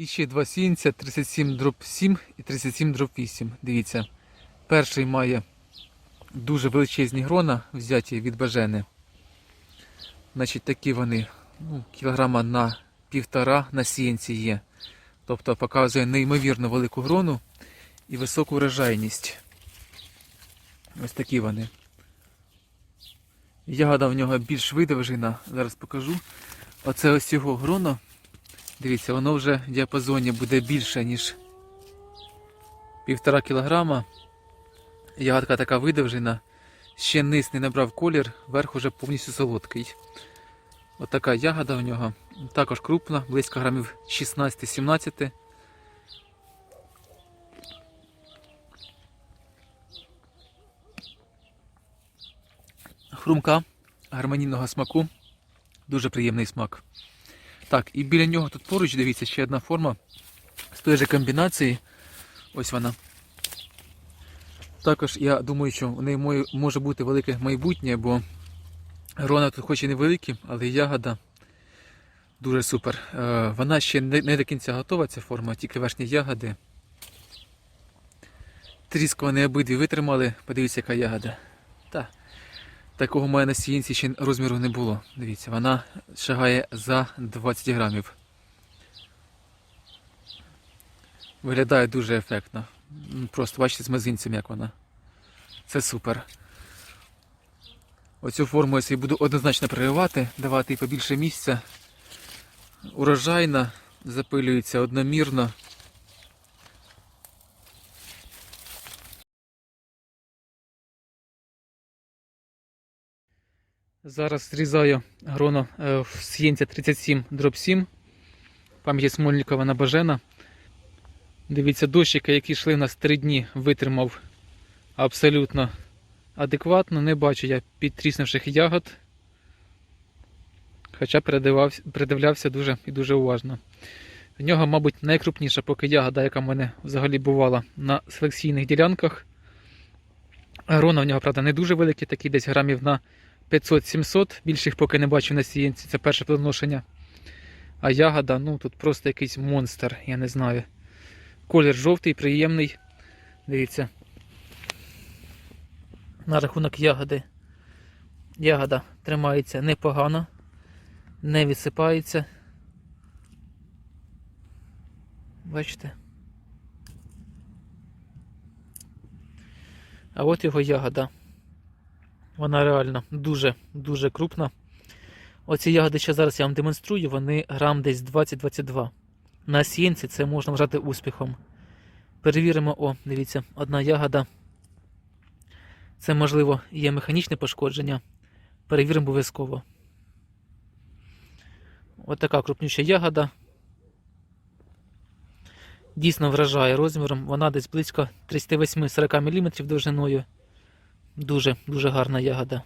І ще два сінця 37 дроб 7 і 37 дроб 8. Дивіться. Перший має дуже величезні грона, взяті від бажени. Значить, такі вони ну, кілограма на півтора на сіянці є. Тобто показує неймовірно велику грону і високу врожайність. Ось такі вони. Ягода в нього більш видовжена, зараз покажу. Оце ось його гроно. Дивіться, воно вже в діапазоні буде більше, ніж півтора кілограма. Ягодка така видовжена. Ще низ не набрав колір, верх уже повністю солодкий. Отака ягода у нього. Також крупна, близько грамів 16-17. Хрумка гармонійного смаку. Дуже приємний смак. Так, і біля нього тут поруч, дивіться, ще одна форма з тої же комбінації. Ось вона. Також я думаю, що у неї може бути велике майбутнє, бо грона тут хоч і невеликі, але ягода дуже супер. Е, Вона ще не, до кінця готова, ця форма, тільки верхні ягоди. Тріск вони обидві витримали. Подивіться, яка ягода. Та, такого мене на сіянці ще розміру не було. Дивіться, вона шагає за 20 грамів. Виглядає дуже ефектно. Просто бачите з мизинцем, як вона. Це супер. Оцю форму я собі буду однозначно прививати, давати їй побільше місця. Урожайна, запилюється одномірно. Зараз зрізаю гроно е, в сієнця 37 дроб 7. Пам'ять Смольникова на бажена. Дивіться, дощики, які йшли у нас 3 дні, витримав абсолютно адекватно. Не бачу я підтріснувших ягод. Хоча придивлявся дуже і дуже уважно. В нього, мабуть, найкрупніша поки ягода, яка в мене взагалі бувала на селекційних ділянках. Грона в нього, правда, не дуже великі, такі десь грамів на 500-700. Більших поки не бачу на сіянці, це перше плодоношення. А ягода, ну тут просто якийсь монстр, я не знаю. Колір жовтий, приємний. Дивіться. На рахунок ягоди. Ягода тримається непогано, не відсипається. Бачите? А от його ягода. Вона реально дуже-дуже крупна. Оці ягоди, що зараз я вам демонструю, вони грам десь 20-22. На сіянці це можна вважати успіхом. Перевіримо, о, дивіться, одна ягода. Це, можливо, є механічне пошкодження. Перевіримо обов'язково. Ось така ягода. Дійсно вражає розміром. Вона десь близько 38-40 мм довжиною. Дуже дуже гарна ягода.